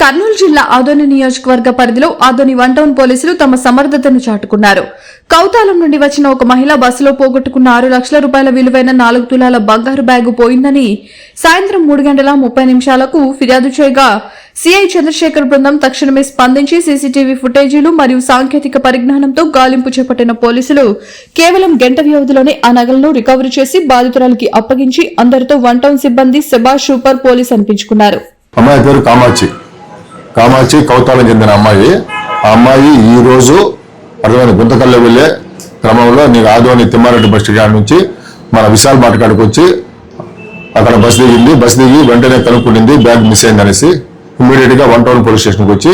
కర్నూలు జిల్లా ఆదోని నియోజకవర్గ పరిధిలో ఆదోని వన్ టౌన్ పోలీసులు తమ సమర్థతను చాటుకున్నారు. కౌతాలం నుండి వచ్చిన ఒక మహిళ బస్సులో పోగొట్టుకున్న ఆరు లక్షల రూపాయల విలువైన నాలుగు తులాల బంగారు బ్యాగు పోయిందని సాయంత్రం మూడు గంటల ముప్పై నిమిషాలకు ఫిర్యాదు చేయగా సిఐ చంద్రశేఖర్ బృందం తక్షణమే స్పందించి సీసీటీవీ ఫుటేజీలు మరియు సాంకేతిక పరిజ్ఞానంతో గాలింపు చేపట్టిన పోలీసులు కేవలం గంట వ్యవధిలోనే ఆ నగలను రికవరీ చేసి బాధితురాలికి అప్పగించి అందరితో వన్ టౌన్ సిబ్బంది సెబా సూపర్ పోలీస్ అనిపించుకున్నారు. అమ్మాయి పేరు కామాక్షి. కామాక్షి కౌతాలం చెందిన అమ్మాయి. ఆ అమ్మాయి ఈ రోజు అర్థమైన గుంతకల్లో వెళ్ళే క్రమంలో నీకు ఆదోని తిమ్మారెడ్డి బస్ స్టాండ్ నుంచి మన విశాల్ మార్ట్ కాడికి వచ్చి అక్కడ బస్ దిగింది. బస్ దిగి వెంటనే కనుక్కుంది బ్యాగ్ మిస్ అయింది అనేసి ఇమీడియట్గా వన్ టౌన్ పోలీస్ స్టేషన్కి వచ్చి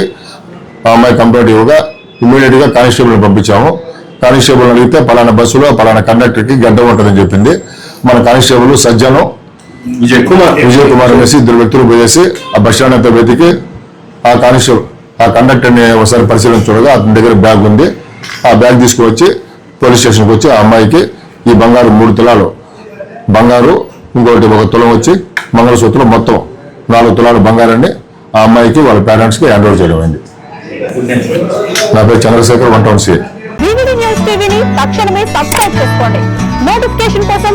ఆ అమ్మాయి కంప్లైంట్ ఇవ్వగా ఇమీడియట్గా కానిస్టేబుల్ పంపించాము. కానిస్టేబుల్ అడిగితే పలానా బస్సులో పలానా కండక్టర్కి గడ్డ ఉంటుందని చెప్పింది. మన కానిస్టేబుల్ సజ్జను విజయ్ కుమార్. విజయ్ కుమార్ అనేసి ఇద్దరు వ్యక్తులు పోయేసి ఆ బస్ స్టాండ్ అంతా వెతికి ఆ కానిస్టేబుల్ ఆ కండక్టర్ని ఒకసారి పరిశీలన చూడగా అతని దగ్గర బ్యాగ్ ఉంది. ఆ బ్యాగ్ తీసుకువచ్చి పోలీస్ స్టేషన్కి వచ్చి ఆ అమ్మాయికి ఈ బంగారు మూడు తులాలు బంగారు ఇంకోటి ఒక తులం వచ్చి మంగళసూత్రం మొత్తం నాలుగు తులాలు బంగారాన్ని ఆ అమ్మాయికి వాళ్ళ పేరెంట్స్కి హ్యాండ్ ఓవర్ చేయడం అయింది. నా పేరు చంద్రశేఖర్ వన్ టౌన్ సిఐ తక్షణమే సబ్స్క్రైబ్ చేసుకోండి. నోటిఫికేషన్ కోసం